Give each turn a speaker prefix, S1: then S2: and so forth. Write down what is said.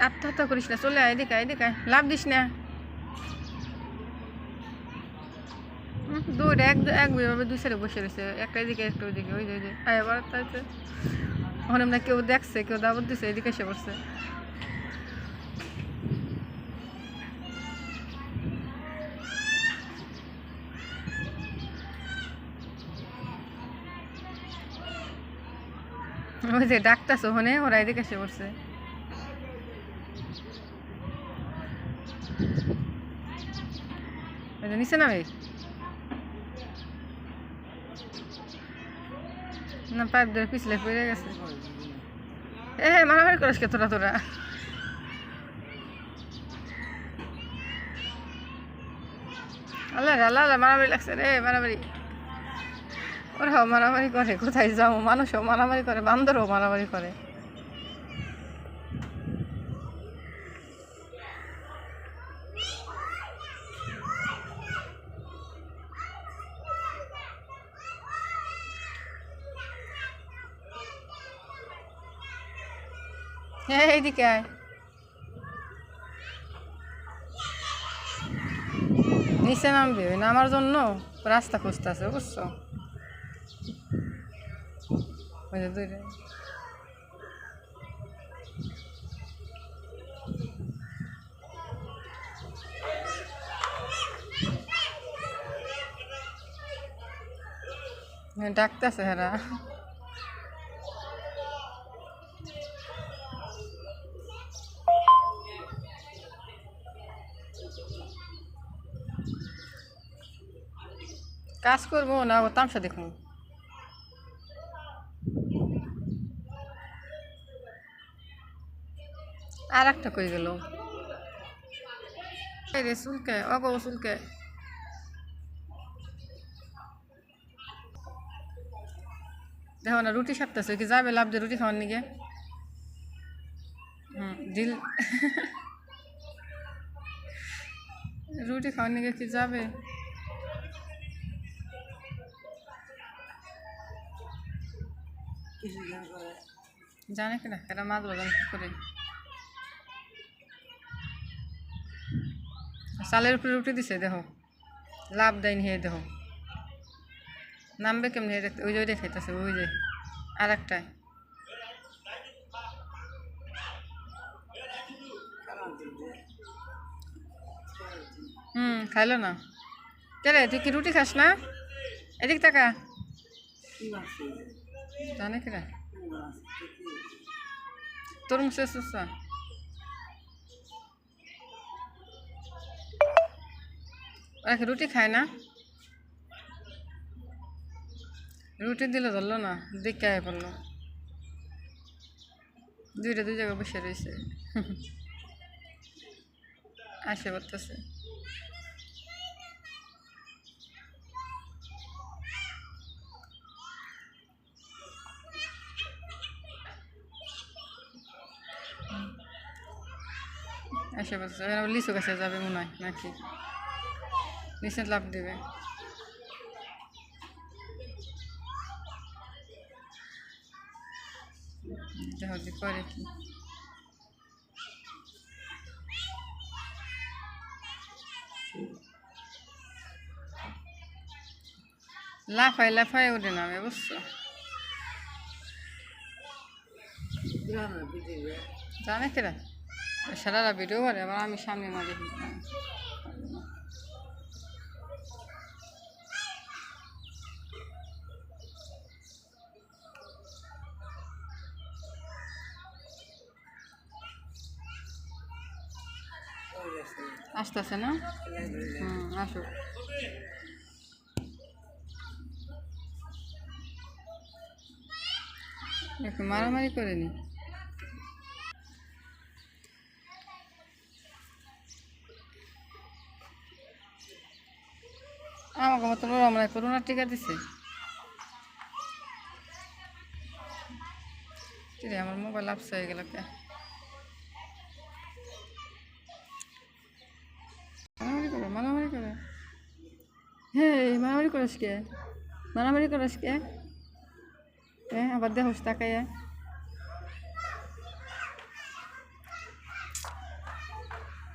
S1: আত্মহত্যা করিস না চলে আয় এদিকে এদিকে। লাভ দিস না দুইটা এক এক সাইডে বসে রয়েছে একটা এদিকে একটা ওইদিকে ওই আয় ওখানে কেউ দেখছে কেউ দাবত দিছে এদিকে এসে পড়ছে ওই যে ডাক্তারছে ওখানে ওরা এদিকে এসে পড়ছে। নিচে নামে? না পাইপ ধরে পিছলে পড়ে গেছে। এ মারামারি করিস কে তোরা তোরা? আল্লাহ আল্লাহ, মারামারি লাগছে রে মারামারি। ওরাও মারামারি করে, কোথায় যাব? মানুষও মারামারি করে, বান্দরও মারামারি করে। হ্যাঁ এইদিকে আয়। নিচে নামবি নামার জন্য রাস্তা খুঁজতেছে, বুঝছ? ওই যে ডাকতেছে হেরা কাজ করব না তামসা দেখব আর একটা করে গেল? এই রে চুলকে, অগো চুলকে। দেখো না, রুটি সাপতেছে কি যাবে লাভ দিয়ে রুটি খাওয়ার নিগে? হুম ডিল। রুটি খাওয়ার নিগে কি যাবে? জানে কিনা এরা মাছ বাজান কি করে? চালের উপরে রুটি দিছে, দেখো। লাভ দেয়নি হে, দেখো। নামবে কেমনি ওই যে দেখাইতেছে ওই যে আর একটাই হুম, খাইলো না। কে রে, তুই কি রুটি খাস না? এদিক টাকা জানে কিনা তোর মুখে সুসা। ওরা কি রুটি খায় না? রুটি দিলে ধরলো না দেখে আয় পড়ল দুইটা দুই জায়গায় বসে রয়েছে আসে করতেছে বলছে লিচু গাছে যাবে মনে হয় নাকি? নিচে লাভ দেবে দেখো করে। কি লাফায় লাফায় উঠে নামে, বুঝছ? জানে কিরা? সারারা ভিডিও করে, আবার আমি সামনে মাঝে আসতেছে না? হুম, আসুক। একটু মারামারি করেনি আমাকে মতো আমরা করোনার টিকা দিছে। কিরে, আমার মোবাইল আপস হয়ে গেল কে? মারামারি করে মারামারি করে হে মারামারি করিস কে মারামারি করিস কে হ্যাঁ আবার দেখোস তাকাইয়া